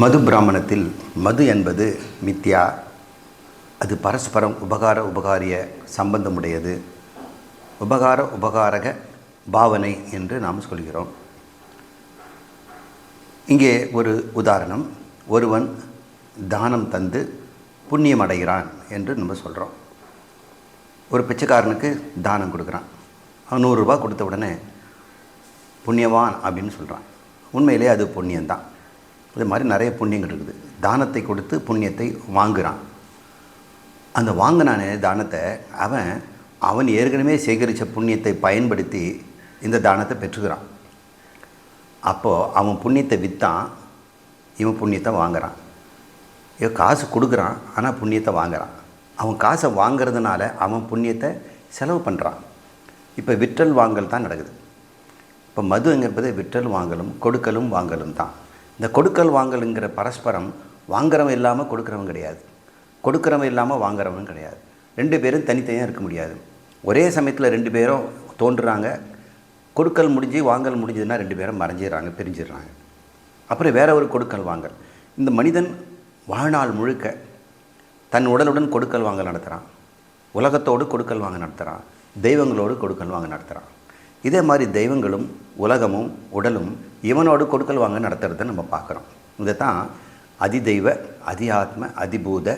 மது பிராமணத்தில் மது என்பது மித்யா. அது பரஸ்பரம் உபகார உபகாரிய சம்பந்தமுடையது. உபகார உபகாரக பாவனை என்று நாம் சொல்கிறோம். இங்கே ஒரு உதாரணம். ஒருவன் தானம் தந்து புண்ணியம் அடைகிறான் என்று நம்ம சொல்கிறோம் ஒரு பிச்சைக்காரனுக்கு தானம் கொடுக்குறான். அவன் நூறுரூபா கொடுத்த உடனே புண்ணியவான் அப்படின்னு சொல்கிறான் உண்மையிலே அது புண்ணியம்தான். இது மாதிரி நிறைய புண்ணியங்கள் இருக்குது. தானத்தை கொடுத்து புண்ணியத்தை வாங்குகிறான் அந்த வாங்கினானே தானத்தை அவன் அவன் ஏற்கனவே சேகரித்த புண்ணியத்தை பயன்படுத்தி இந்த தானத்தை பெற்றுக்கிறான். அப்போது அவன் புண்ணியத்தை விற்றான் இவன் புண்ணியத்தை வாங்குறான். இவன் காசு கொடுக்குறான் ஆனால் புண்ணியத்தை வாங்குகிறான் அவன் காசை வாங்குறதுனால அவன் புண்ணியத்தை செலவு பண்ணுறான் இப்போ விற்றல் வாங்கல் தான் நடக்குது. இப்போ மதுங்கிறது விற்றல் வாங்கலும் கொடுக்கலும் வாங்கலும் தான். இந்த கொடுக்கல் வாங்கலுங்கிற பரஸ்பரம் வாங்குறவன் இல்லாமல் கொடுக்குறவன் கிடையாது. கொடுக்குறவன் இல்லாமல் வாங்குறவன் கிடையாது. ரெண்டு பேரும் தனித்தனியாக இருக்க முடியாது. ஒரே சமயத்தில் ரெண்டு பேரும் தோன்றுறாங்க. கொடுக்கல் முடிஞ்சு வாங்கல் முடிஞ்சதுன்னா ரெண்டு பேரும் மறைஞ்சிடுறாங்க பிரிஞ்சிடுறாங்க. அப்புறம் வேற ஒரு கொடுக்கல் வாங்கல். இந்த மனிதன் வாழ்நாள் முழுக்க தன் உடலுடன் கொடுக்கல் வாங்கல் நடத்துகிறான் உலகத்தோடு கொடுக்கல் வாங்க நடத்துகிறான் தெய்வங்களோடு கொடுக்கல் வாங்க நடத்துகிறான் இதே மாதிரி தெய்வங்களும் உலகமும் உடலும் இவனோடு கொடுக்கல் வாங்க நடத்துகிறத நம்ம பார்க்குறோம். இதை தான் அதிதெய்வ அதி ஆத்ம அதிபூத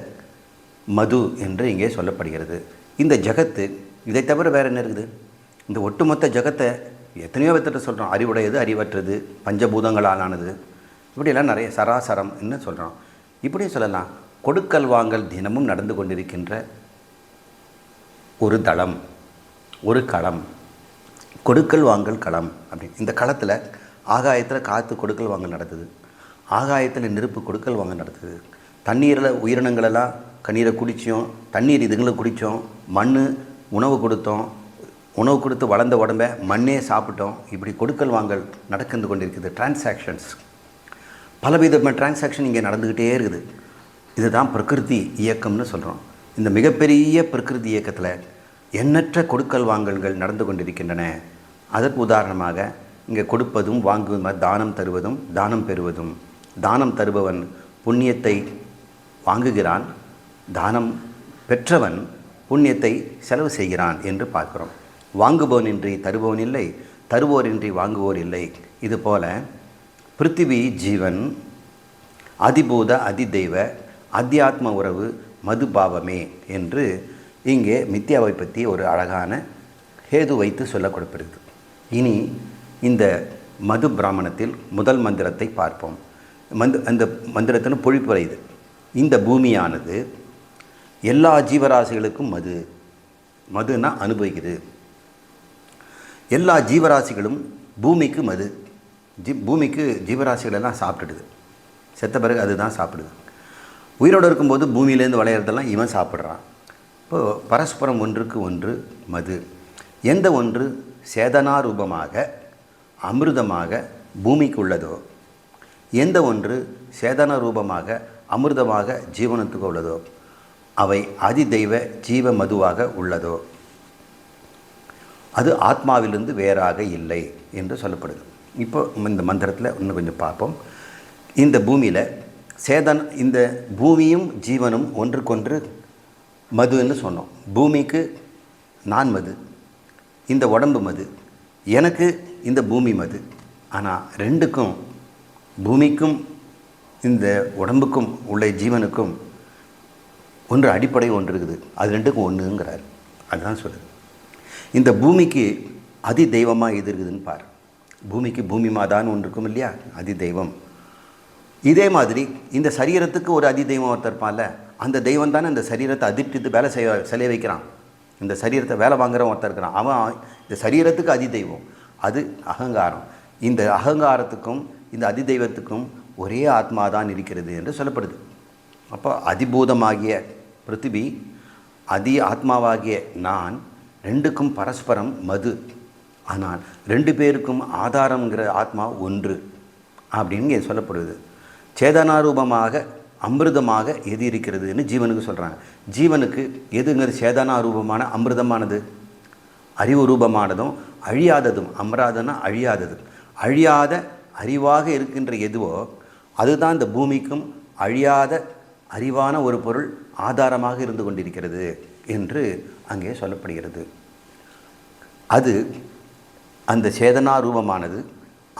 மது என்று இங்கே சொல்லப்படுகிறது. இந்த ஜகத்து இதை தவிர வேறு என்ன இருக்குது? இந்த ஒட்டுமொத்த ஜகத்தை எத்தனையோ விதத்தை சொல்கிறோம் அறிவுடையது அறிவற்றது? பஞ்சபூதங்களால் ஆனது இப்படியெல்லாம் நிறைய சராசரம் என்ன சொல்கிறோம் இப்படியும் சொல்லலாம். கொடுக்கல் வாங்கல் தினமும் நடந்து கொண்டிருக்கின்ற ஒரு தளம் ஒரு களம். கொடுக்கல் வாங்கல் களம் அப்படி. இந்த களத்தில் ஆகாயத்தில் காற்று கொடுக்கல் வாங்கல் நடத்துது ஆகாயத்தில் நெருப்பு கொடுக்கல் வாங்கல் நடத்துது தண்ணீரில் உயிரினங்களெல்லாம் கண்ணீரை குடித்தோம் தண்ணீர் இதுங்களை குடித்தோம் மண் உணவு கொடுத்தோம் உணவு கொடுத்து வளர்ந்த உடம்ப மண்ணே சாப்பிட்டோம். இப்படி கொடுக்கல் வாங்கல் நடந்து கொண்டிருக்குது. டிரான்சாக்ஷன்ஸ் பலவிதமான டிரான்சாக்ஷன் இங்கே நடந்துக்கிட்டே இருக்குது. இதுதான் பிரகிருதி இயக்கம்னு சொல்கிறோம் இந்த மிகப்பெரிய பிரகிருதி இயக்கத்தில் எண்ணற்ற கொடுக்கல் வாங்கல்கள் நடந்து கொண்டிருக்கின்றன. அதற்கு உதாரணமாக இங்கே கொடுப்பதும் வாங்குவதும் தானம் தருவதும் தானம் பெறுவதும். தானம் தருபவன் புண்ணியத்தை வாங்குகிறான் தானம் பெற்றவன் புண்ணியத்தை செலவு செய்கிறான் என்று பார்க்கிறோம். வாங்குபவனின்றி தருபவன் இல்லை தருவோரின்றி வாங்குவோர் இல்லை. இதுபோல பிருத்திவி ஜீவன் அதிபூத அதிதெய்வ அத்தியாத்ம உறவு மதுபாவமே என்று இங்கே மித்யாவை பற்றி ஒரு அழகான ஹேது வைத்து சொல்லக்கூடப்படுகிறது இனி இந்த மது பிராமணத்தில் முதல் மந்திரத்தை பார்ப்போம். மந்த் அந்த மந்திரத்தின் பொழிப்புரை இது. இந்த பூமியானது எல்லா ஜீவராசிகளுக்கும் மது. மதுன்னா அனுபவிக்குது. எல்லா ஜீவராசிகளும் பூமிக்கு மது. ஜி பூமிக்கு ஜீவராசிகளெல்லாம் சாப்பிட்டுடுது. செத்த பிறகு அதுதான் சாப்பிடுது. உயிரோடு இருக்கும்போது பூமியிலேருந்து விளையிறதெல்லாம் இவன் சாப்பிட்றான். இப்போது பரஸ்பரம் ஒன்றுக்கு ஒன்று மது. எந்த ஒன்று சேதனாரூபமாக அமிர்தமாக பூமிக்கு உள்ளதோ எந்த ஒன்று சேதன ரூபமாக அமிர்தமாக ஜீவனத்துக்கு உள்ளதோ அவை அதிதெய்வ ஜீவ மதுவாக உள்ளதோ அது ஆத்மாவிலிருந்து வேறாக இல்லை என்று சொல்லப்படுது. இப்போ இந்த மந்திரத்தில் இன்னும் கொஞ்சம் பார்ப்போம். இந்த பூமியில் சேதன் இந்த பூமியும் ஜீவனும் ஒன்றுக்கொன்று மதுன்னு சொன்னோம். பூமிக்கு நான் மது இந்த உடம்பு மது எனக்கு இந்த பூமி மது. ஆனால் ரெண்டுக்கும் பூமிக்கும் இந்த உடம்புக்கும் உள்ள ஜீவனுக்கும் ஒன்று அடிப்படை ஒன்று இருக்குது. அது ரெண்டுக்கும் ஒன்றுங்கிறார் அதுதான் சொல்லுது. இந்த பூமிக்கு அதி தெய்வமாக எது இருக்குதுன்னு பார். பூமிக்கு பூமி மாதான்னு ஒன்று இருக்கும் இல்லையா? அதி தெய்வம் இதே மாதிரி இந்த சரீரத்துக்கு ஒரு அதி தெய்வம் ஒருத்தர் இருப்பான்ல அந்த தெய்வம் தானே இந்த சரீரத்தை அதிர்ப்பித்து வேலை செய்ய சிலை வைக்கிறான். இந்த சரீரத்தை வேலை வாங்குறவன் ஒருத்தர் இருக்கிறான். அவன் இந்த சரீரத்துக்கு அதி தெய்வம் அது அகங்காரம். இந்த அகங்காரத்துக்கும் இந்த அதி தெய்வத்துக்கும் ஒரே ஆத்மா தான் இருக்கிறது என்று சொல்லப்படுது. அப்போ அதிபூதமாகிய பிருத்திவி அதி ஆத்மாவாகிய நான் ரெண்டுக்கும் பரஸ்பரம் மது. ஆனால் ரெண்டு பேருக்கும் ஆதாரங்கிற ஆத்மா ஒன்று. அப்படின்னு இங்கே சொல்லப்படுது. சேதனாரூபமாக அமிர்தமாக எது இருக்கிறதுன்னு ஜீவனுக்கு சொல்கிறாங்க ஜீவனுக்கு எதுங்கிறது சேதனாரூபமான அமிர்தமானது? அறிவு ரூபமானதும் அழியாததும் அமராதனா அழியாதது. அழியாத அறிவாக இருக்கின்ற எதுவோ அதுதான் இந்த பூமிக்கும் அழியாத அறிவான ஒரு பொருள் ஆதாரமாக இருந்து கொண்டிருக்கிறது என்று அங்கே சொல்லப்படுகிறது. அது அந்த சேதனா ரூபமானது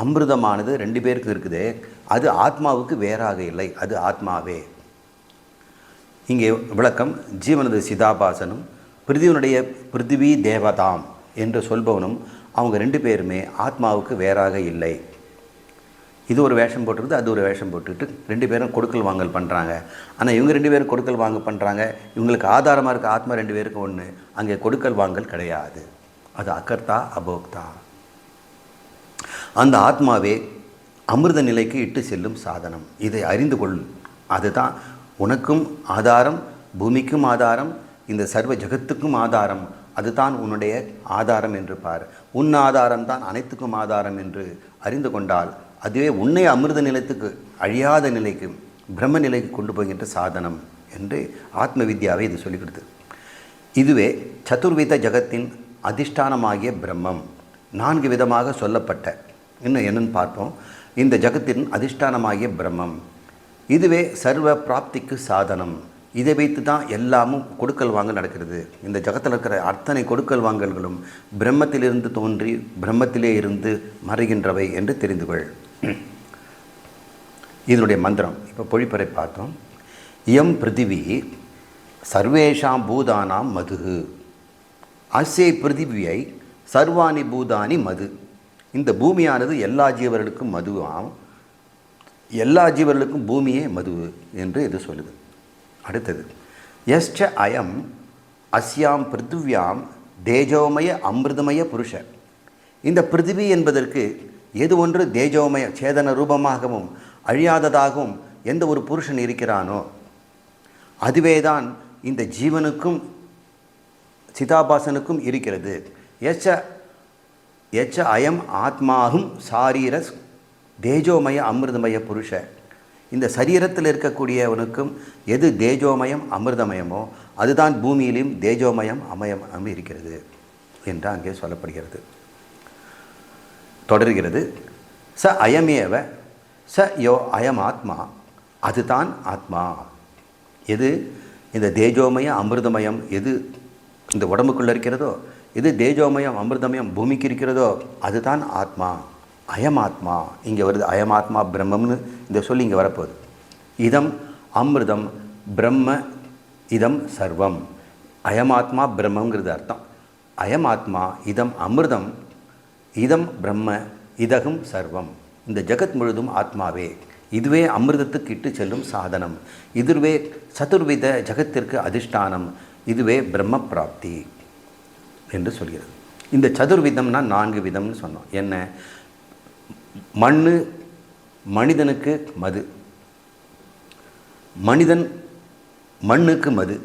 அமிர்தமானது ரெண்டு பேருக்கு இருக்குது. அது ஆத்மாவுக்கு வேறாக இல்லை. அது ஆத்மாவே. இங்கே விளக்கம் ஜீவனது சிதாபாசனும் பிருத்திவனுடைய பிருத்திவி தேவதாம் என்று சொல்பவனும் அவங்க ரெண்டு பேருமே ஆத்மாவுக்கு வேறாக இல்லை. இது ஒரு வேஷம் போட்டுருது அது ஒரு வேஷம் போட்டுக்கிட்டு ரெண்டு பேரும் கொடுக்கல் வாங்கல் பண்ணுறாங்க ஆனால் இவங்க ரெண்டு பேரும் கொடுக்கல் வாங்க பண்ணுறாங்க இவங்களுக்கு ஆதாரமாக இருக்க ஆத்மா ரெண்டு பேருக்கும் ஒன்று அங்கே கொடுக்கல் வாங்கல் கிடையாது. அது அகர்த்தா அபோக்தா. அந்த ஆத்மாவே அமிர்த நிலைக்கு இட்டு செல்லும் சாதனம். இதை அறிந்து கொள். அதுதான் உனக்கும் ஆதாரம் பூமிக்கும் ஆதாரம் இந்த சர்வ ஜகத்துக்கும் ஆதாரம். அதுதான் உன்னுடைய ஆதாரம் என்று பார். உன் ஆதாரம் தான் அனைத்துக்கும் ஆதாரம் என்று அறிந்து கொண்டால் அதுவே உன்னை அமிர்த நிலத்துக்கு அழியாத நிலைக்கு பிரம்ம நிலைக்கு கொண்டு போகின்ற சாதனம் என்று ஆத்ம வித்யாவை இது சொல்லிக் கொடுத்து. இதுவே சதுர்வித ஜகத்தின் அதிஷ்டானமாகிய பிரம்மம். நான்கு விதமாக சொல்லப்பட்ட இன்னும் என்னன்னு பார்ப்போம். இந்த ஜகத்தின் அதிஷ்டானமாகிய பிரம்மம். இதுவே சர்வ பிராப்திக்கு சாதனம். இதை வைத்து தான் எல்லாமும் கொடுக்கல் வாங்க நடக்கிறது. இந்த ஜகத்தில் இருக்கிற அத்தனை கொடுக்கல் வாங்கல்களும் பிரம்மத்திலிருந்து தோன்றி பிரம்மத்திலே இருந்து மறைகின்றவை என்று தெரிந்து கொள். இதனுடைய மந்திரம். இப்போ பொழிப்பறை பார்த்தோம். எம் பிருத்திவி சர்வேஷாம் பூதானாம் மதுகு அஸ்யை பிருத்திவியை சர்வாணி பூதானி மது. இந்த பூமியானது எல்லா ஜீவர்களுக்கும் மதுவாம். எல்லா ஜீவர்களுக்கும் பூமியே மது என்று இது சொல்லுது. அடுத்தது எஸ்ட அயம் அஸ்யாம் பிருத்திவியாம் தேஜோமய அமிர்தமய புருஷ. இந்த பிருத்திவி என்பதற்கு எது ஒன்று தேஜோமய சேதன ரூபமாகவும் அழியாததாகவும் எந்த ஒரு புருஷன் இருக்கிறானோ அதுவேதான் இந்த ஜீவனுக்கும் சிதாபாசனுக்கும் இருக்கிறது. எச்ச எச்ச அயம் ஆத்மாகும் சாரீர தேஜோமய அமிர்தமய புருஷ. இந்த சரீரத்தில் இருக்கக்கூடியவனுக்கும் எது தேஜோமயம் அமிர்தமயமோ அதுதான் பூமியிலும் தேஜோமயம் அமயம் இருக்கிறது என்று அங்கே சொல்லப்படுகிறது. தொடர்கிறது. ச அயமேவ ச யோ அயம் ஆத்மா அதுதான் ஆத்மா. எது? இந்த தேஜோமய அமிர்தமயம் எது? இந்த உடம்புக்குள்ளே இருக்கிறதோ எது தேஜோமயம் அமிர்தமயம் பூமிக்கு இருக்கிறதோ அதுதான் ஆத்மா. அயமாத்மா இங்கே வருது அயமாத்மா பிரம்மம்னு இந்த சொல்லி இங்கே வரப்போகுது. இதம் அமிர்தம் பிரம்ம இதம் சர்வம். அயமாத்மா பிரம்மங்கிறது அர்த்தம். அயமாத்மா இதம் அமிர்தம் இதம் பிரம்ம இதகும் சர்வம். இந்த ஜெகத் முழுதும் ஆத்மாவே. இதுவே அமிர்தத்துக்கு இட்டு செல்லும் சாதனம். இதுவே சதுர்வித ஜகத்திற்கு அதிஷ்டானம். இதுவே பிரம்ம பிராப்தி. என்று சொல்கிறது. இந்த சதுர்விதம்னா நான்கு விதம்னு சொன்னோம். என்ன? மண் மனிதனுக்கு மது. மனிதன் மண்ணுக்கு மது.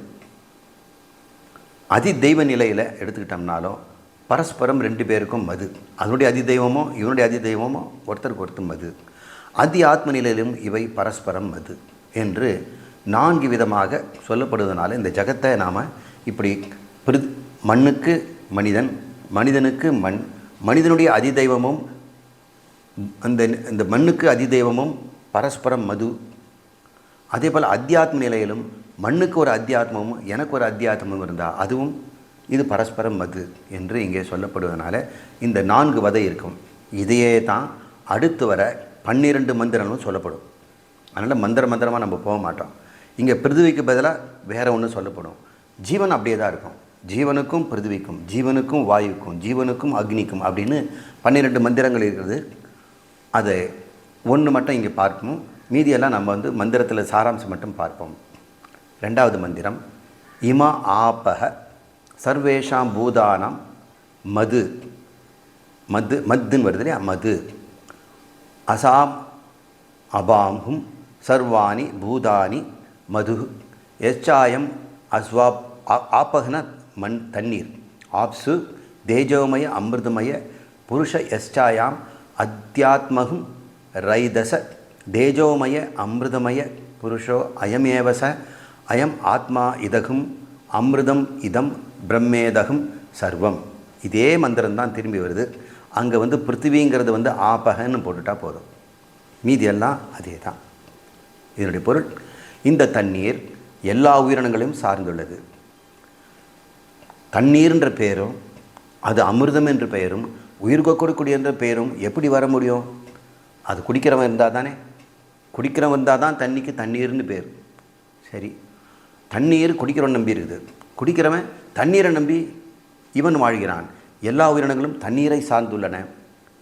அதி தெய்வ நிலையில் எடுத்துக்கிட்டோம்னாலும் பரஸ்பரம் ரெண்டு பேருக்கும் மது. அதனுடைய அதி தெய்வமோ இவனுடைய அதி தெய்வமோ ஒருத்தருக்கு ஒருத்தர் மது. அதி ஆத்ம நிலையிலும் இவை பரஸ்பரம் மது என்று நான்கு விதமாக சொல்லப்படுவதனால இந்த ஜகத்தை நாம் இப்படி பிரி மண்ணுக்கு மனிதன் மனிதனுக்கு மண் மனிதனுடைய அதிதெய்வமும் அந்த இந்த மண்ணுக்கு அதிதெய்வமும் பரஸ்பரம் மது. அதே போல் அத்தியாத்ம நிலையிலும் மண்ணுக்கு ஒரு அத்தியாத்மமும் எனக்கு ஒரு அத்தியாத்மமும் இருந்தால் அதுவும் இது பரஸ்பரம் மது என்று இங்கே சொல்லப்படுவதனால இந்த நான்கு வதை இருக்கும். இதையே தான் அடுத்து வர பன்னிரெண்டு மந்திரங்களும் சொல்லப்படும். அதனால் மந்திர மந்திரமாக நம்ம போக மாட்டோம். இங்கே பிருதுவிக்கு பதிலாக வேறு ஒன்று சொல்லப்படும். ஜீவன் அப்படியே தான் இருக்கும். ஜீவனுக்கும் பிருதுவிக்கும் ஜீவனுக்கும் வாயுக்கும் ஜீவனுக்கும் அக்னிக்கும் அப்படின்னு பன்னிரெண்டு மந்திரங்கள் இருக்கிறது அதை ஒன்று மட்டும் இங்கே பார்ப்போம் மீதியெல்லாம் நம்ம வந்து மந்திரத்தில் சாராம்சம் மட்டும் பார்ப்போம். ரெண்டாவது மந்திரம் இம ஆபக சர்வேஷாம் பூதானாம் மது. மது மத்துன்னு வருது இல்லையா? மது. அசாம் அபாம்பும் சர்வாணி பூதானி மது எச்சாயம் அஸ்வாப் ஆப்பகன மண் தண்ணீர். ஆப்சு தேஜோமய அமிர்தமய புருஷ எஸ்சாயாம் அத்தியாத்மகும் ரைதச தேஜோமய அமிர்தமய புருஷோ அயமேவச அயம் ஆத்மா இதகும் அமிர்தம் இதம் பிரம்மேதகம் சர்வம். இதே மந்திரம்தான் திரும்பி வருது. அங்கே வந்து பிருத்திவிங்கிறது வந்து ஆபகன்னு போட்டுட்டா போதும். மீதி எல்லாம் அதே தான் இதனுடைய பொருள் இந்த தண்ணீர் எல்லா உயிரினங்களையும் சார்ந்துள்ளது. தண்ணீர் என்ற பெயரும் அது அமிர்தம் என்ற பெயரும் உயிர்க கொடுக்கூடிய என்ற பெயரும் எப்படி வர முடியும்? அது குடிக்கிறவன் இருந்தால் தானே குடிக்கிறவன் இருந்தால் தான் தண்ணிக்கு தண்ணீர்னு பேர். சரி. தண்ணீர் குடிக்கிறவன் நம்பி இருக்குது. குடிக்கிறவன் தண்ணீரை நம்பி இவன் வாழ்கிறான். எல்லா உயிரினங்களும் தண்ணீரை சார்ந்துள்ளன.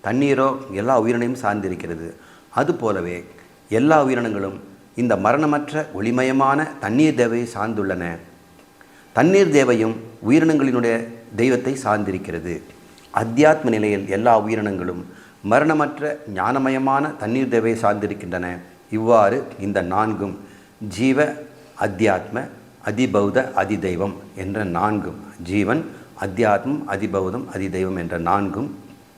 தண்ணீரோ எல்லா உயிரினையும் சார்ந்திருக்கிறது. அதுபோலவே எல்லா உயிரினங்களும் இந்த மரணமற்ற ஒளிமயமான தண்ணீர் தேவையை சார்ந்துள்ளன. தண்ணீர் தேவையும் உயிரினங்களினுடைய தெய்வத்தை சார்ந்திருக்கிறது. அத்தியாத்ம நிலையில் எல்லா உயிரினங்களும் மரணமற்ற ஞானமயமான தண்ணீர் தேவையை சார்ந்திருக்கின்றன. இவ்வாறு இந்த நான்கும் ஜீவ அத்தியாத்ம அதிபௌத அதிதெய்வம் என்ற நான்கும் ஜீவன் அத்தியாத்மம் அதிபௌதம் அதிதெய்வம் என்ற நான்கும்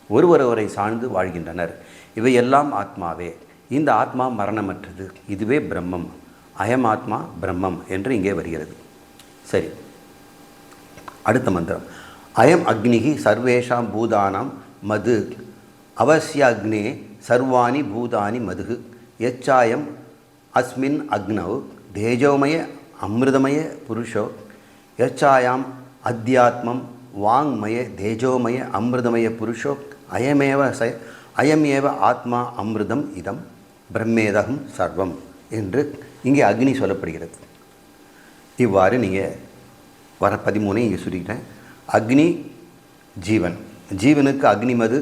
ஒருவரவரை சார்ந்து வாழ்கின்றனர். இவையெல்லாம் ஆத்மாவே. இந்த ஆத்மா மரணமற்றது. இதுவே பிரம்மம். அயம் ஆத்மா பிரம்மம் என்று இங்கே வருகிறது. சரி. அடுத்த மந்திரம். அயம் அக்னிகி சர்வேஷாம் பூதானாம் மது. அவசிய அக்னே சர்வாணி பூதானி மதுகு எச்சாயம் அஸ்மின் அக்னௌ. தேஜோமய அமிர்தமய புருஷோ. எச்சாயாம் அத்தியாத்மம் வாங்மய தேஜோமய அமிர்தமய புருஷோ. அயமேவ ச அயமேவ ஆத்மா அமிர்தம் இதம். பிரம்மேதகம் சர்வம் என்று இங்கே அக்னி சொல்லப்படுகிறது. இவ்வாறு நீங்கள் வர பதிமூணை இங்கே சொல்லிக்கிட்டேன் அக்னி ஜீவன். ஜீவனுக்கு அக்னி மது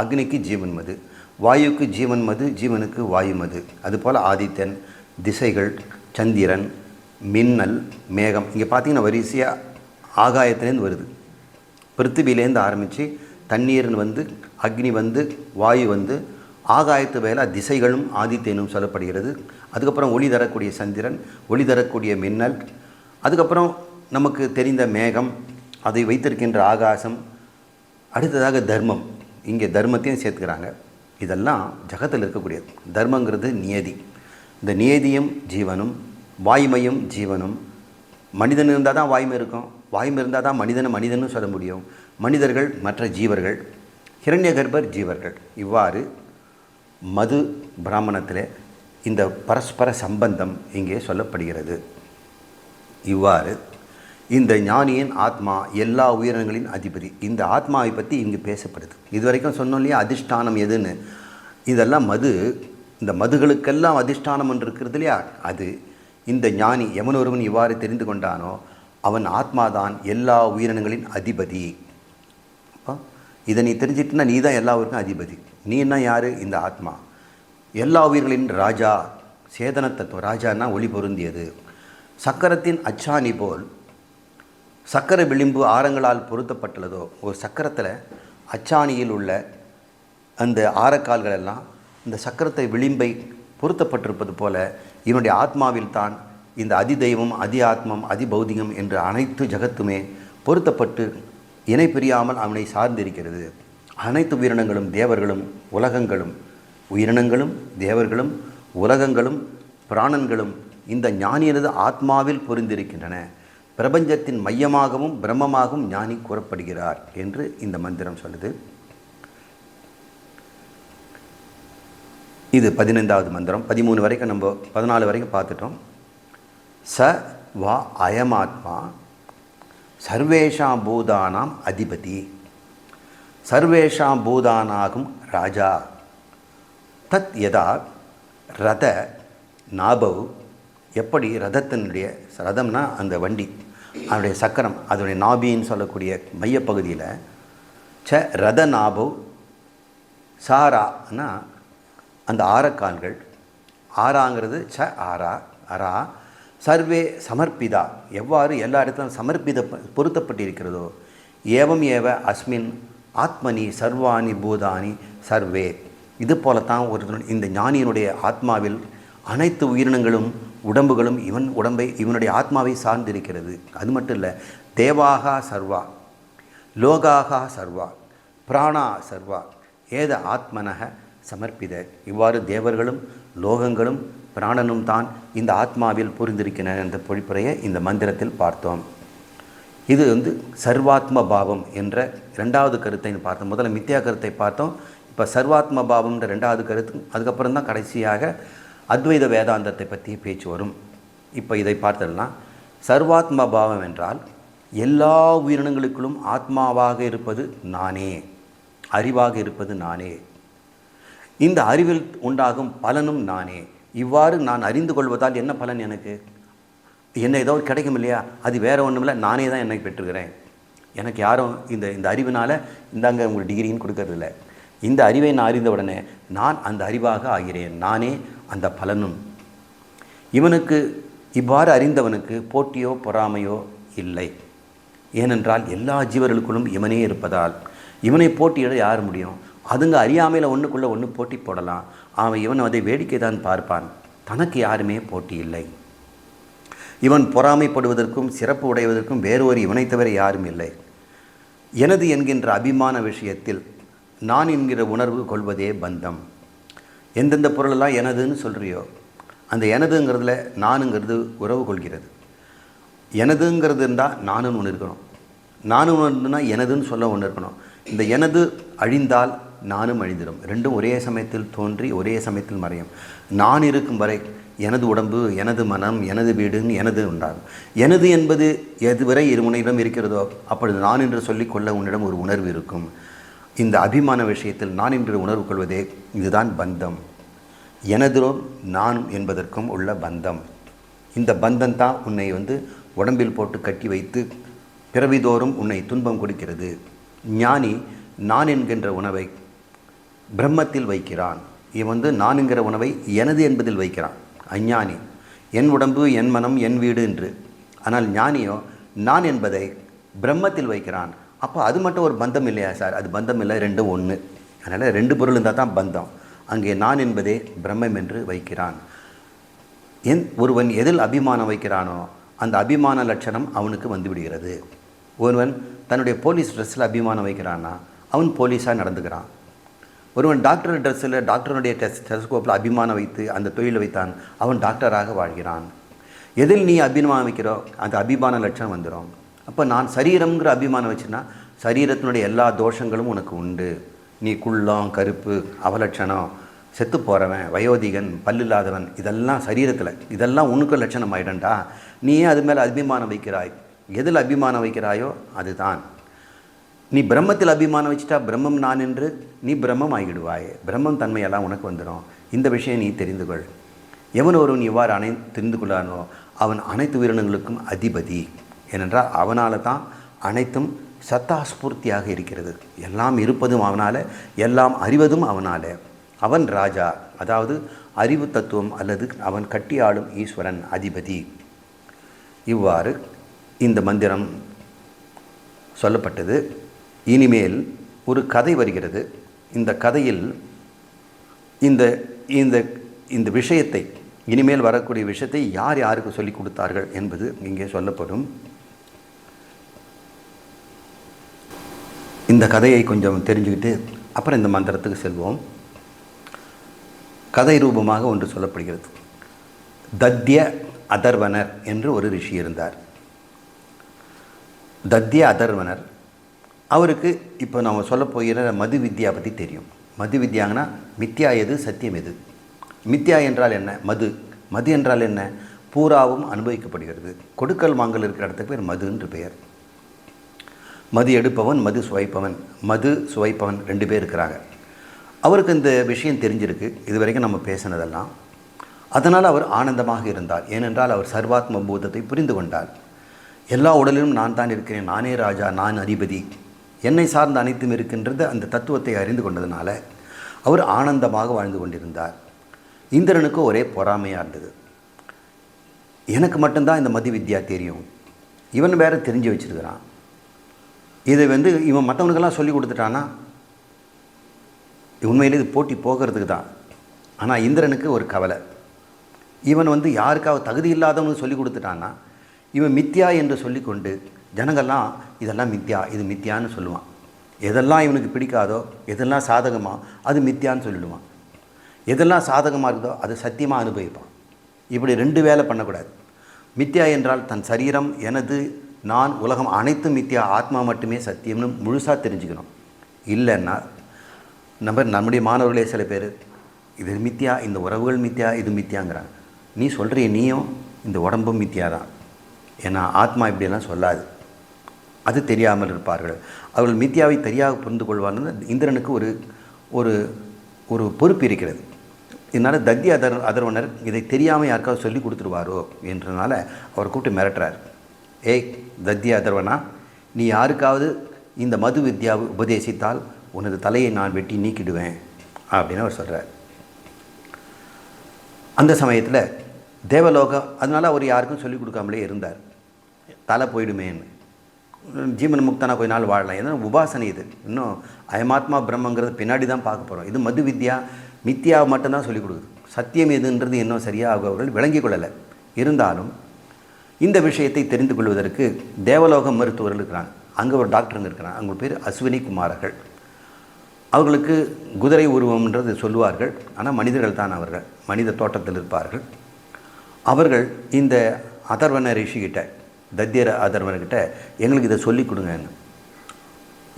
அக்னிக்கு ஜீவன் மது. வாயுக்கு ஜீவன் மது ஜீவனுக்கு வாயு மது. அதுபோல் ஆதித்தன் திசைகள் சந்திரன் மின்னல் மேகம். இங்கே பார்த்தீங்கன்னா வரிசையாக ஆகாயத்துலேருந்து வருது. பிருத்திவிலேருந்து ஆரம்பித்து தண்ணீர்னு வந்து அக்னி வந்து வாயு வந்து ஆகாயத்து வேலை திசைகளும் ஆதித்தேனும் சொல்லப்படுகிறது. அதுக்கப்புறம் ஒளி தரக்கூடிய சந்திரன் ஒளி தரக்கூடிய மின்னல். அதுக்கப்புறம் நமக்கு தெரிந்த மேகம் அதை வைத்திருக்கின்ற ஆகாசம் அடுத்ததாக தர்மம். இங்கே தர்மத்தையும் சேர்த்துக்கிறாங்க. இதெல்லாம் ஜகத்தில் இருக்கக்கூடியது. தர்மங்கிறது நியதி. இந்த நியதியும் ஜீவனும் வாய்மையும் ஜீவனும். மனிதன் இருந்தால் தான் வாய்மை இருக்கும். வாய்மை இருந்தால் தான் மனிதனை மனிதனும் சொல்ல முடியும். மனிதர்கள் மற்ற ஜீவர்கள் ஹிரண்ய கர்ப்பர் ஜீவர்கள். இவ்வாறு மது பிராமணத்தில் இந்த பரஸ்பர சம்பந்தம் இங்கே சொல்லப்படுகிறது. இவ்வாறு இந்த ஞானியின் ஆத்மா எல்லா உயிரினங்களின் அதிபதி. இந்த ஆத்மாவை பற்றி இங்கு பேசப்படுது. இது வரைக்கும் சொன்னோம் இல்லையா அதிஷ்டானம் எதுன்னு? இதெல்லாம் மது. இந்த மதுகளுக்கெல்லாம் அதிஷ்டானம் என்று இருக்கிறது இல்லையா? அது இந்த ஞானி எவன் ஒருவன் இவ்வாறு தெரிந்து கொண்டானோ அவன் ஆத்மாதான் எல்லா உயிரினங்களின் அதிபதி. அப்போ இதை நீ தெரிஞ்சிட்டுனா நீ தான் எல்லா உயிருக்கும் அதிபதி. நீ என்ன யார்? இந்த ஆத்மா. எல்லா உயிர்களின் ராஜா சேதன தத்துவம் ராஜான்னா ஒளி பொருந்தியது. சக்கரத்தின் அச்சாணி போல் சக்கர விளிம்பு ஆரங்களால் பொருத்தப்பட்டுள்ளதோ ஒரு சக்கரத்தில் அச்சாணியில் உள்ள அந்த ஆரக்கால்கள் எல்லாம் இந்த சக்கரத்தை விளிம்பை பொருத்தப்பட்டிருப்பது போல இவனுடைய ஆத்மாவில் தான் இந்த அதிதெய்வம் அதி ஆத்மம் அதிபௌதிகம் என்ற அனைத்து ஜகத்துமே பொருத்தப்பட்டு இணை பிரியாமல் அவனை சார்ந்திருக்கிறது. அனைத்து உயிரினங்களும் தேவர்களும் உலகங்களும் உயிரினங்களும் தேவர்களும் உலகங்களும் பிராணன்களும் இந்த ஞானியனது ஆத்மாவில் பொருந்திருக்கின்றன. பிரபஞ்சத்தின் மையமாகவும் பிரம்மமாகவும் ஞானி கூறப்படுகிறார் என்று இந்த மந்திரம் சொல்லுது. இது பதினைந்தாவது மந்திரம். பதிமூணு வரைக்கும் நம்ம பதினாலு வரைக்கும் பார்த்துட்டோம். ச வா அயமாத்மா சர்வேஷாம் பூதானாம் அதிபதி. சர்வேஷாம் பூதானாகும் ராஜா. தத் யதா ரத நாபவ். எப்படி ரதத்தினுடைய ரதம்னா அந்த வண்டி. அதனுடைய சக்கரம் அதனுடைய நாபின்னு சொல்லக்கூடிய மையப்பகுதியில் ச ரத நாபு சாரானா அந்த ஆரக்கால்கள் ஆறாங்கிறது ச ஆரா அரா சர்வே சமர்ப்பிதா. எவ்வாறு எல்லா இடத்திலும் சமர்ப்பித பொருத்தப்பட்டிருக்கிறதோ ஏவம் ஏவ அஸ்மின் ஆத்மனி சர்வாணி பூதானி சர்வே. இது போலத்தான் ஒரு இந்த ஞானியினுடைய ஆத்மாவில் அனைத்து உயிரினங்களும் உடம்புகளும் இவன் உடம்பை இவனுடைய ஆத்மாவை சார்ந்திருக்கிறது. அது மட்டும் இல்லை தேவாகா சர்வா லோகாகா சர்வா பிராணா சர்வா ஏத ஆத்மனக சமர்ப்பித. இவ்வாறு தேவர்களும் லோகங்களும் பிராணனும் தான் இந்த ஆத்மாவில் புரிந்திருக்கின்றன என்ற பொழிப்புரையை இந்த மந்திரத்தில் பார்த்தோம். இது வந்து சர்வாத்ம பாவம் என்ற ரெண்டாவது கருத்தை பார்த்தோம். முதல்ல மித்யா கருத்தை பார்த்தோம். இப்போ சர்வாத்ம பாவம்ன்ற ரெண்டாவது கருத்து அதுக்கப்புறம் தான் கடைசியாக அத்வைத வேதாந்தத்தை பற்றி பேச்சு வரும். இப்போ இதை பார்த்துடலாம். சர்வாத்ம பாவம் என்றால் எல்லா உயிரினங்களுக்குள்ளும் ஆத்மாவாக இருப்பது நானே. அறிவாக இருப்பது நானே. இந்த அறிவில் உண்டாகும் பலனும் நானே. இவ்வாறு நான் அறிந்து கொள்வதால் என்ன பலன் எனக்கு? என்ன ஏதோ கிடைக்கும் இல்லையா? அது வேற ஒன்றுமில்ல நானே தான் என்னை பெற்றுக்கிறேன். எனக்கு யாரும் இந்த இந்த அறிவினால் இந்தாங்க உங்களுக்கு டிகிரின்னு கொடுக்கறதில்ல. இந்த அறிவை நான் அறிந்த உடனே நான் அந்த அறிவாக ஆகிறேன். நானே அந்த பலனும். இவனுக்கு இவ்வாறு அறிந்தவனுக்கு போட்டியோ பொறாமையோ இல்லை. ஏனென்றால் எல்லா ஜீவர்களுக்குள்ளும் இவனே இருப்பதால் இவனை போட்டியிட யார் முடியும்? அதுங்க அறியாமையில் ஒன்றுக்குள்ளே ஒன்று போட்டி போடலாம். அவன் இவன் அதை வேடிக்கை தான் பார்ப்பான். தனக்கு யாருமே போட்டி இல்லை. இவன் பொறாமைப்படுவதற்கும் சிறப்பு உடைவதற்கும் வேறொரு இவனை தவிர யாரும் இல்லை. எனது என்கின்ற அபிமான விஷயத்தில் நான் என்கிற உணர்வு கொள்வதே பந்தம். எந்தெந்த பொருளெல்லாம் எனதுன்னு சொல்கிறியோ அந்த எனதுங்கிறதுல நானுங்கிறது உறவு கொள்கிறது. எனதுங்கிறது இருந்தால் நானுன்னு ஒன்று இருக்கணும். நானும் ஒன்றுனா எனதுன்னு சொல்ல ஒன்று இருக்கணும். இந்த எனது அழிந்தால் நானும் அழிந்திடும். ரெண்டும் ஒரே சமயத்தில் தோன்றி ஒரே சமயத்தில் மறையும். நான் இருக்கும் வரை எனது உடம்பு எனது மனம் எனது வீடுன்னு எனது உண்டாகும். எனது என்பது எதுவரை இருமுனையிடம் இருக்கிறதோ அப்பொழுது நான் என்று சொல்லிக்கொள்ள உன்னிடம் ஒரு உணர்வு இருக்கும். இந்த அபிமான விஷயத்தில் நான் என்று உணர்வு கொள்வதே இதுதான் பந்தம். எனதோ நானும் என்பதற்கும் உள்ள பந்தம். இந்த பந்தம் தான் உன்னை வந்து உடம்பில் போட்டு கட்டி வைத்து பிறவிதோறும் உன்னை துன்பம் கொடுக்கிறது. ஞானி நான் என்கின்ற உணவை பிரம்மத்தில் வைக்கிறான். இவன் வந்து நான் என்கிற உணவை எனது என்பதில் வைக்கிறான். அஞ்ஞானி என் உடம்பு என் மனம் என் வீடு என்று. ஆனால் ஞானியோ நான் என்பதை பிரம்மத்தில் வைக்கிறான். அப்போ அது மட்டும் ஒரு பந்தம் இல்லையா சார்? அது பந்தம் இல்லை ரெண்டும் ஒன்று அதனால் ரெண்டு பொருள் இருந்தால் தான் பந்தம். அங்கே நான் என்பதே பிரம்மம் என்று வைக்கிறான். என் ஒருவன் எதில் அபிமானம் வைக்கிறானோ அந்த அபிமான லட்சணம் அவனுக்கு வந்துவிடுகிறது ஒருவன் தன்னுடைய போலீஸ் ட்ரெஸ்ஸில் அபிமானம் வைக்கிறான்னா அவன் போலீஸாக நடந்துக்கிறான். ஒருவன் டாக்டர் ட்ரெஸ்ஸில் டாக்டருடைய டெஸ்ட் டெஸ்கோப்பில் அபிமானம் வைத்து அந்த தொழிலை வைத்தான். அவன் டாக்டராக வாழ்கிறான். எதில் நீ அபிமானம் வைக்கிறோ அந்த அபிமான லட்சணம் வந்துடும் அப்போ நான் சரீரம்ங்கிற அபிமானம் வச்சுன்னா சரீரத்தினுடைய எல்லா தோஷங்களும் உனக்கு உண்டு. நீ குள்ளம் கருப்பு அவலட்சணம் செத்து போகிறவன் வயோதிகன் பல்லில்லாதவன் இதெல்லாம் சரீரத்தில் இதெல்லாம் உனக்கு லட்சணம் ஆயிடண்டா நீ ஏன் அது மேலே அபிமானம் வைக்கிறாய். எதில் அபிமானம் வைக்கிறாயோ அதுதான். நீ பிரம்மத்தில் அபிமானம் வச்சுட்டா பிரம்மம் நான் என்று நீ பிரம்மம் ஆகிடுவாய். பிரம்மம் தன்மையெல்லாம் உனக்கு வந்துடும் இந்த விஷயம் நீ தெரிந்து கொள். எவன் ஒருவன் இவ்வாறு அனை தெரிந்து கொள்ளானோ அவன் அனைத்து உயிரினங்களுக்கும் அதிபதி. ஏனென்றால் அவனால் தான் அனைத்தும் சத்தாஸ்பூர்த்தியாக இருக்கிறது. எல்லாம் இருப்பதும் அவனால் எல்லாம் அறிவதும் அவனால். அவன் ராஜா அதாவது அறிவு தத்துவம் அல்லது அவன் கட்டியாளும் ஈஸ்வரன் அதிபதி. இவ்வாறு இந்த மந்திரம் சொல்லப்பட்டது. இனிமேல் ஒரு கதை வருகிறது. இந்த கதையில் இந்த இந்த இந்த விஷயத்தை இனிமேல் வரக்கூடிய விஷயத்தை யார் யாருக்கு சொல்லிக் கொடுத்தார்கள் என்பது இங்கே சொல்லப்படும். இந்த கதையை கொஞ்சம் தெரிஞ்சுக்கிட்டு அப்புறம் இந்த மந்திரத்துக்கு செல்வோம். கதை ரூபமாக ஒன்று சொல்லப்படுகிறது. தத்ய அதர்வனர் என்று ஒரு ரிஷி இருந்தார். தத்ய அதர்வனர். அவருக்கு இப்போ நம்ம சொல்ல போகிற மது வித்யா பற்றி தெரியும். மது வித்யாங்கன்னா மித்யா எது சத்தியம் எது? மித்யா என்றால் என்ன? மது. மது என்றால் என்ன? பூராவும் அனுபவிக்கப்படுகிறது. கொடுக்கல் வாங்கல் இருக்கிற இடத்துக்கு பேர் மது என்று பெயர். மது எடுப்பவன் மது சுவைப்பவன் மது சுவைப்பவன் ரெண்டு பேர் இருக்கிறாங்க. அவருக்கு இந்த விஷயம் தெரிஞ்சிருக்கு. இது வரைக்கும் நம்ம பேசினதெல்லாம். அதனால் அவர் ஆனந்தமாக இருந்தார். ஏனென்றால் அவர் சர்வாத்ம பூதத்தை புரிந்து கொண்டார். எல்லா உடலிலும் நான் தான் இருக்கிறேன். நானே ராஜா நான் அதிபதி. என்னை சார்ந்த அனைத்தும் இருக்கின்றது அந்த தத்துவத்தை அறிந்து கொண்டதுனால அவர் ஆனந்தமாக வாழ்ந்து கொண்டிருந்தார். இந்திரனுக்கு ஒரே பொறாமையாக இருந்தது. எனக்கு மட்டும்தான் இந்த மதி வித்யா தெரியும். இவன் வேற தெரிஞ்சு வச்சிருக்கிறான். இதை வந்து இவன் மற்றவனுக்கெல்லாம் சொல்லி கொடுத்துட்டான்னா உண்மையிலே இது போட்டி போகிறதுக்கு தான். ஆனால் இந்திரனுக்கு ஒரு கவலை. இவன் வந்து யாருக்காவது தகுதி இல்லாதவனுக்கு சொல்லி கொடுத்துட்டான்னா இவன் மித்யா என்று சொல்லிக்கொண்டு ஜனங்கள்லாம் இதெல்லாம் மித்யா இது மித்யான்னு சொல்லுவான். எதெல்லாம் இவனுக்கு பிடிக்காதோ எதெல்லாம் சாதகமா அது மித்யான்னு சொல்லிடுவான். எதெல்லாம் சாதகமாக இருக்குதோ அது சத்தியமாக அனுபவிப்பான். இப்படி ரெண்டு வேலை பண்ணக்கூடாது. மித்யா என்றால் தன் சரீரம் எனது நான் உலகம் அனைத்தும் மித்யா ஆத்மா மட்டுமே சத்தியம்னு முழுசாக தெரிஞ்சுக்கணும். இல்லைன்னா நம்ம நம்முடைய மாணவர்களே சில பேர் இது மித்தியா இந்த உறவுகள் மித்தியா இது மித்தியாங்கிறாங்க. நீ சொல்கிறிய நீயும் இந்த உடம்பும் மித்தியா தான் ஏன்னா ஆத்மா இப்படியெல்லாம் சொல்லாது. அது தெரியாமல் இருப்பார்கள். அவர்கள் மித்தியாவை தெரியாக புரிந்து கொள்வார்கள். இந்திரனுக்கு ஒரு ஒரு ஒரு பொறுப்பு இருக்கிறது. இதனால் தக்தி அதர் அதர்வனர் இதை தெரியாமல் யாருக்காவது சொல்லி கொடுத்துருவாரோ என்றனால அவர் கூப்பிட்டு மிரட்டுறார். ஏய் தத்யாதர்வனா நீ யாருக்காவது இந்த மது வித்யாவை உபதேசித்தால் உனது தலையை நான் வெட்டி நீக்கிடுவேன் அப்படின்னு அவர் சொல்கிறார் அந்த சமயத்தில் தேவலோகம் அதனால் அவர் யாருக்கும் சொல்லிக் கொடுக்காமலே இருந்தார். தலை போயிடுமேன்னு. ஜீவன் முக்தானா கொஞ்ச நாள் வாழலாம். ஏன்னா உபாசனை இது. இன்னும் அயமாத்மா பிரம்மங்கிறது பின்னாடி தான் பார்க்க போகிறோம் இது மது வித்யா மித்தியா மட்டும்தான் சொல்லிக் கொடுக்குது. சத்தியம் எதுன்றது இன்னும் சரியாக அவர்கள் விளங்கிக் கொள்ளலை. இருந்தாலும் இந்த விஷயத்தை தெரிந்து கொள்வதற்கு தேவலோக மருத்துவர்கள் இருக்கிறாங்க. அங்கே ஒரு டாக்டருங்க இருக்கிறாங்க அவங்க பேர் அஸ்வினி குமாரர்கள். அவர்களுக்கு குதிரை உருவம்ன்றது சொல்லுவார்கள். ஆனால் மனிதர்கள் தான் அவர்கள். மனித தோட்டத்தில் இருப்பார்கள். அவர்கள் இந்த அதர்வன ரிஷிகிட்ட தத்தியர அதர்வன்கிட்ட எங்களுக்கு இதை சொல்லிக் கொடுங்கன்னு.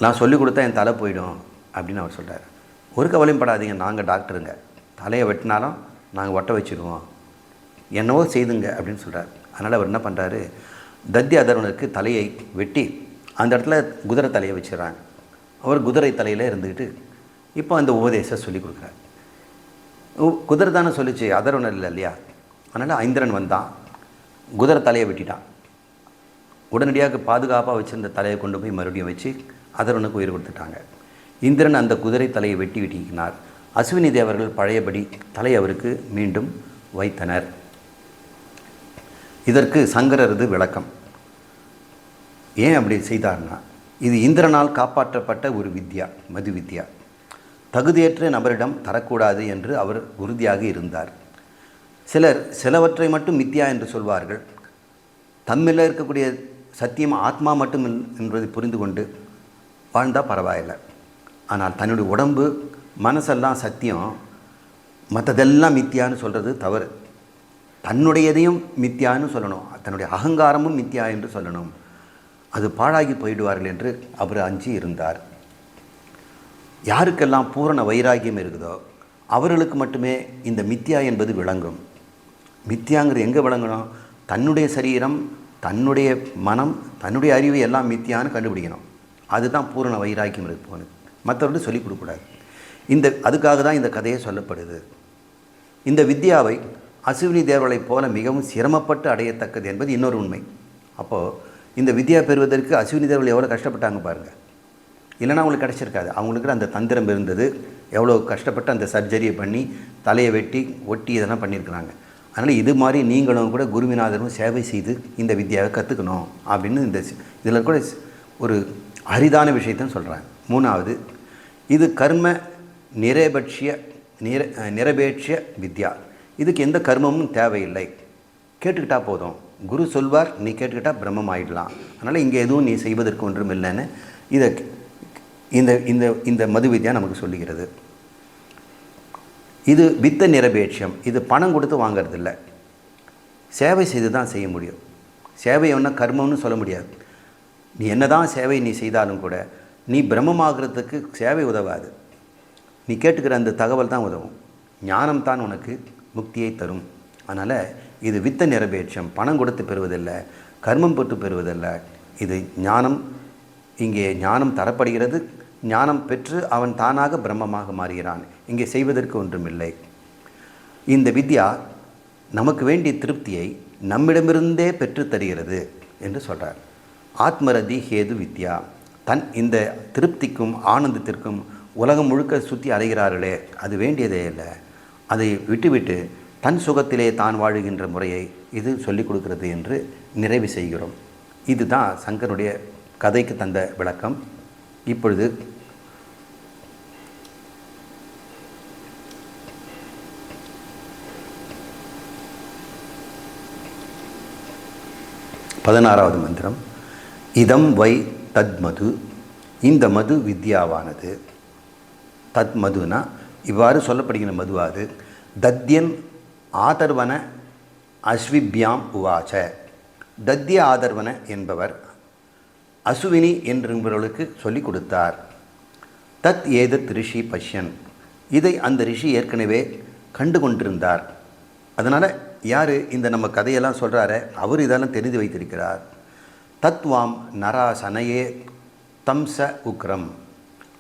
நான் சொல்லிக் கொடுத்தா என் தலை போயிடும் அப்படின்னு அவர் சொல்கிறார் ஒரு கவலையும் படாதீங்க. நாங்கள் டாக்டருங்க. தலையை வெட்டினாலும் நாங்கள் ஒட்ட வச்சுருவோம். என்னவோ செய்துங்க அப்படின்னு சொல்கிறார் அதனால் அவர் என்ன பண்ணுறாரு தத்தி அதர்வனுக்கு தலையை வெட்டி அந்த இடத்துல குதிரை தலையை வச்சிடறாங்க. அவர் குதிரை தலையில் இருந்துக்கிட்டு இப்போ அந்த உபதேசம் சொல்லி கொடுக்குறாரு. உ- குதிரை தானே சொல்லிச்சு அதர்வனர் இல்லை இல்லையா? அதனால் ஐந்திரன் வந்தான். குதிரை தலையை வெட்டிட்டான். உடனடியாக பாதுகாப்பாக வச்சுருந்த தலையை கொண்டு போய் மறுபடியும் வச்சு அதர்வனுக்கு உயிர் கொடுத்துட்டாங்க. இந்திரன் அந்த குதிரை தலையை வெட்டி வெட்டிக்கினார் அஸ்வினி தேவர்கள் பழையபடி தலை அவருக்கு மீண்டும் வைத்தனர். இதற்கு சங்கரரது விளக்கம். ஏன் அப்படி செய்தார்னா இது இந்திரனால் காப்பாற்றப்பட்ட ஒரு வித்யா மது வித்யா. தகுதியற்ற நபரிடம் தரக்கூடாது என்று அவர் உறுதியாக இருந்தார். சிலர் சிலவற்றை மட்டும் மித்யா என்று சொல்வார்கள். தம்மில் இருக்கக்கூடிய சத்தியம் ஆத்மா மட்டும் என்பதை புரிந்து கொண்டு வாழ்ந்தால் பரவாயில்லை. ஆனால் தன்னுடைய உடம்பு மனசெல்லாம் சத்தியம் மற்றதெல்லாம் மித்தியான்னு சொல்கிறது தவறு. தன்னுடையதையும் மித்தியான்னு சொல்லணும். தன்னுடைய அகங்காரமும் மித்தியா என்று சொல்லணும். அது பாழாகி போயிடுவார்கள் என்று அவர் அஞ்சி இருந்தார். யாருக்கெல்லாம் பூரண வைராகியம் இருக்குதோ அவர்களுக்கு மட்டுமே இந்த மித்யா என்பது விளங்கும். மித்யாங்கிறது எங்கே விளங்கணும்? தன்னுடைய சரீரம் தன்னுடைய மனம் தன்னுடைய அறிவு எல்லாம் மித்தியான்னு கண்டுபிடிக்கணும். அதுதான் பூரண வைராக்கியம் இருக்கு மற்றவர்கள் சொல்லிக் கொடுக்கக்கூடாது. இந்த அதுக்காக தான் இந்த கதையை சொல்லப்படுது. இந்த வித்யாவை அசுவினி தேவர்களைப் போல மிகவும் சிரமப்பட்டு அடையத்தக்கது என்பது இன்னொரு உண்மை. அப்போது இந்த வித்யா பெறுவதற்கு அசுவினி தேவர்கள் எவ்வளோ கஷ்டப்பட்டாங்க பாருங்கள் இல்லைனா அவங்களுக்கு கிடச்சிருக்காது. அவங்களுக்கு அந்த தந்திரம் இருந்தது. எவ்வளோ கஷ்டப்பட்டு அந்த சர்ஜரியை பண்ணி தலையை வெட்டி ஒட்டி இதெல்லாம் பண்ணியிருக்கிறாங்க. அதனால் இது மாதிரி நீங்களும் கூட குருவிநாதரும் சேவை செய்து இந்த வித்யாவை கற்றுக்கணும் அப்படின்னு இந்த இதில் கூட ஒரு அரிதான விஷயத்தையும் சொல்கிறாங்க மூணாவது இது கர்ம நிறைபட்சிய நிற நிறைவேற்றிய வித்யா. இதுக்கு எந்த கர்மமும் தேவையில்லை. கேட்டுக்கிட்டா போதும். குரு சொல்வார் நீ கேட்டுக்கிட்டால் பிரம்மம் ஆயிடலாம் அதனால் இங்கே எதுவும் நீ செய்வதற்கு ஒன்றும் இல்லைன்னு இதை இந்த இந்த இந்த மது வித்யா நமக்கு சொல்லுகிறது. இது வித்த நிரபேட்சம். இது பணம் கொடுத்து வாங்கிறது சேவை செய்து தான் செய்ய முடியும். சேவை ஒன்றும் கர்மம்னு சொல்ல முடியாது. நீ என்னதான் சேவை நீ செய்தாலும் கூட நீ பிரம்மமாகிறதுக்கு சேவை உதவாது. நீ கேட்டுக்கிற அந்த தகவல் தான் உதவும். ஞானம் தான் உனக்கு. முக்தியை தரும். அதனால் இது வித்த நிறைவேற்றம் பணம் கொடுத்து பெறுவதில்லை கர்மம் பெற்று பெறுவதில்லை. இது ஞானம். இங்கே ஞானம் தரப்படுகிறது. ஞானம் பெற்று அவன் தானாக பிரம்மமாக மாறுகிறான். இங்கே செய்வதற்கு ஒன்றுமில்லை. இந்த வித்யா நமக்கு வேண்டிய திருப்தியை நம்மிடமிருந்தே பெற்று தருகிறது என்று சொல்கிறார் ஆத்மரதி ஹேது வித்யா. தன் இந்த திருப்திக்கும் ஆனந்தத்திற்கும் உலகம் முழுக்க சுற்றி அலைகிறார்களே அது வேண்டியதே இல்லை. அதை விட்டுவிட்டு தன் சுகத்திலே தான் வாழுகின்ற முறையை இது சொல்லிக் கொடுக்கிறது என்று நிறைவு செய்கிறோம். இதுதான் சங்கருடைய கதைக்கு தந்த விளக்கம். இப்பொழுது பதினாறாவது மந்திரம். இதம் வை தத்மது இந்த மது வித்யாவானது. தத்மதுனா இவ்வாறு சொல்லப்படுகிற மதுவாது தத்யன் ஆதர்வன அஸ்விப்யாம் உவாச்ச தத்ய ஆதர்வன என்பவர் அசுவினி என்றவர்களுக்கு சொல்லிக் கொடுத்தார். தத் ஏதத் ரிஷி பஷ்யன். இதை அந்த ரிஷி ஏற்கனவே கண்டு கொண்டிருந்தார். அதனால் யார் இந்த நம்ம கதையெல்லாம் சொல்கிறார அவர் இதெல்லாம் தெரிந்து வைத்திருக்கிறார். தத்வாம் நராசனையே தம்ச உக்ரம்.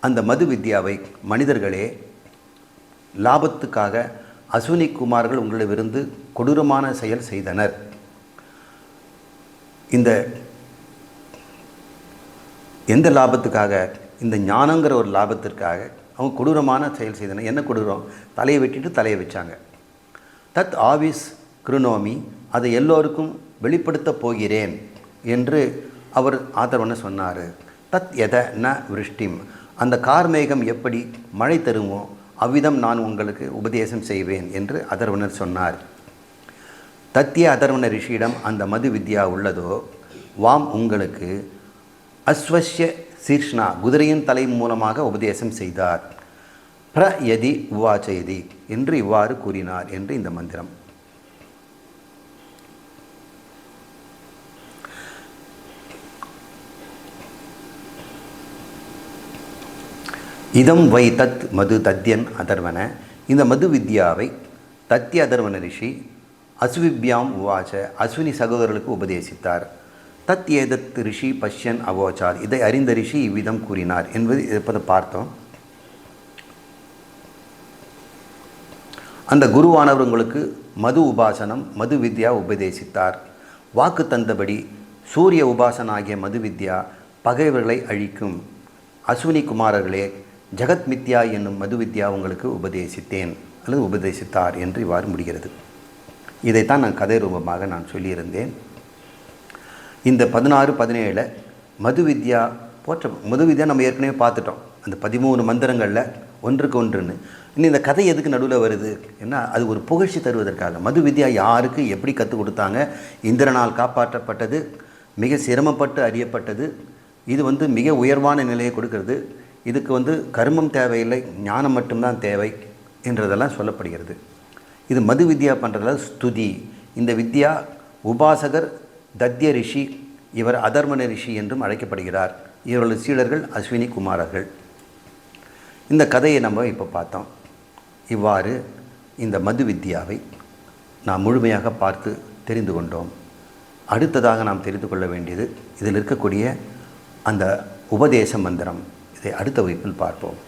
அந்த மது வித்யாவை மனிதர்களே லாபத்துக்காக அஸ்வினி குமார்கள் உங்களிடமிருந்து கொடூரமான செயல் செய்தனர். இந்த எந்த லாபத்துக்காக இந்த ஞானங்கிற ஒரு லாபத்திற்காக அவங்க கொடூரமான செயல் செய்தனர். என்ன கொடூரம்? தலையை வெட்டிட்டு தலையை வச்சாங்க. தத் ஆவிஸ் கிருனோமி அதை எல்லோருக்கும் வெளிப்படுத்தப் போகிறேன் என்று அவர் ஆதரவன சொன்னார். தத் எத ந விருஷ்டிம். அந்த கார்மேகம் எப்படி மழை தருமோ அவ்விதம் நான் உங்களுக்கு உபதேசம் செய்வேன் என்று அதர்வனர் சொன்னார். தத்திய அதர்வன ரிஷியிடம் அந்த மது வித்யா உள்ளதோ? வாம் உங்களுக்கு அஸ்வஸ்ய சீர்ஷ்ணா குதிரையின் தலை மூலமாக உபதேசம் செய்தார். பிரயதி உவாச்சயதி என்று இவ்வாறு கூறினார் என்று இந்த மந்திரம். இதம் வை தத் மது தத்யன் அதர்வன. இந்த மது வித்யாவை தத்ய அதர்வன ரிஷி அசுவிப்யாம் உவாச்ச அஸ்வினி சகோதரர்களுக்கு உபதேசித்தார். தத் ஏதத் ரிஷி பஷ்யன் அவோச்சார். இதை அறிந்த ரிஷி இவ்விதம் கூறினார் என்பது இருப்பதை பார்த்தோம். அந்த குருவானவர் உங்களுக்கு மது உபாசனம் மது வித்யா உபதேசித்தார். வாக்கு தந்தபடி சூரிய உபாசன ஆகிய மது வித்யா பகைவர்களை அழிக்கும். அஸ்வினி குமாரர்களே ஜெகத் மித்யா என்னும் மது வித்யா உங்களுக்கு உபதேசித்தேன் அல்லது உபதேசித்தார் என்று இவ்வாறு முடிகிறது. இதைத்தான் நான் கதை ரூபமாக நான் சொல்லியிருந்தேன். இந்த பதினாறு பதினேழில் மது வித்யா போற்ற மது வித்யா நம்ம ஏற்கனவே பார்த்துட்டோம். அந்த பதிமூணு மந்திரங்களில் ஒன்றுக்கு ஒன்றுன்னு. இன்னும் இந்த கதை எதுக்கு நடுவில் வருது? ஏன்னா அது ஒரு புகழ்ச்சி தருவதற்காக. மது வித்யா யாருக்கு எப்படி கற்றுக் கொடுத்தாங்க? இந்திரனால் காப்பாற்றப்பட்டது மிக சிரமப்பட்டு அறியப்பட்டது இது வந்து மிக உயர்வான நிலையை கொடுக்கறது. இதுக்கு வந்து கர்மம் தேவையில்லை ஞானம் மட்டும்தான் தேவை என்றதெல்லாம் சொல்லப்படுகிறது. இது மது வித்யா பண்ணுறதுல ஸ்துதி. இந்த வித்யா உபாசகர் தத்ய ரிஷி இவர் அதர்மன ரிஷி என்றும் அழைக்கப்படுகிறார். இவர்களது சீடர்கள் அஸ்வினி குமாரர்கள். இந்த கதையை நம்ம இப்போ பார்த்தோம். இவ்வாறு இந்த மது வித்யாவை நாம் முழுமையாக பார்த்து தெரிந்து கொண்டோம். அடுத்ததாக நாம் தெரிந்து கொள்ள வேண்டியது இதில் இருக்கக்கூடிய அந்த உபதேச மந்திரம். இதை அடுத்த வகுப்பில் பார்ப்போம்.